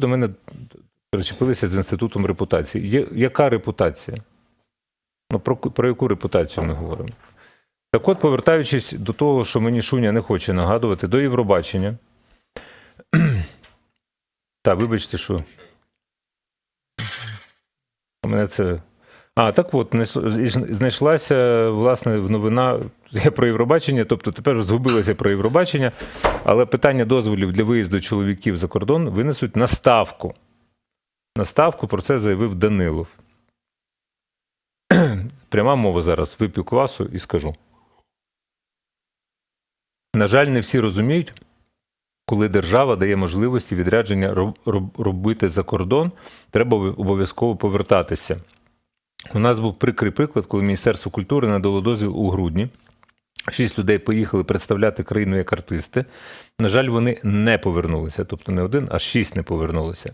До мене причепилися з інститутом репутації. Є, яка репутація? Ну, про, про яку репутацію ми говоримо? Так от, повертаючись до того, що мені Шуня не хоче нагадувати, до Євробачення. Так, вибачте, що. Мене це. А, так от, знайшлася, власне, новина про Євробачення, тобто тепер згубилося про Євробачення, але питання дозволів для виїзду чоловіків за кордон винесуть на ставку. На ставку про це заявив Данилов. Пряма мова зараз. Вип'ю квасу і скажу. На жаль, не всі розуміють, коли держава дає можливості відрядження роб- роб- робити за кордон, треба обов'язково повертатися. У нас був прикрий приклад, коли Міністерство культури надало дозвіл у грудні. Шість людей поїхали представляти країну як артисти. На жаль, вони не повернулися, тобто не один, а шість не повернулися.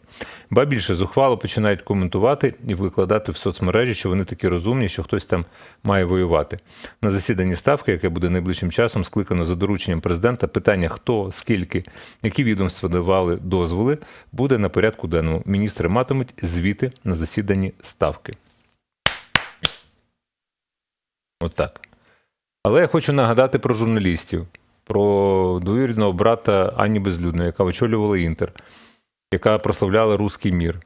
Ба більше зухвало починають коментувати і викладати в соцмережі, що вони такі розумні, що хтось там має воювати. На засіданні ставки, яке буде найближчим часом, скликано за дорученням президента, питання хто, скільки, які відомства давали дозволи, буде на порядку денному. Міністри матимуть звіти на засіданні ставки. Отак. Але я хочу нагадати про журналістів, про двоюрідного брата Ані Безлюдної, яка очолювала Інтер, яка прославляла руський мір.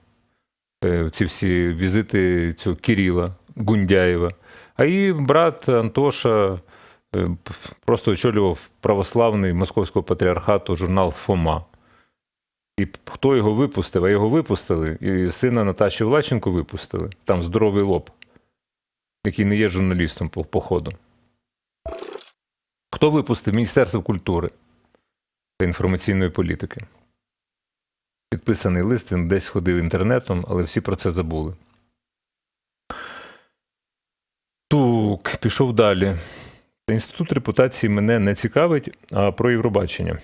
Е, Ці всі візити цього Кирила Гундяєва. А її брат Антоша е, просто очолював православний московського патріархату журнал Фома. І хто його випустив? А його випустили, і сина Наташі Влаченко випустили. Там здоровий лоб, який не є журналістом по походу. Хто випустив Міністерство культури та інформаційної політики? Підписаний лист, він десь ходив інтернетом, але всі про це забули. Тук, пішов далі. Інститут репутації мене не цікавить, а про Євробачення.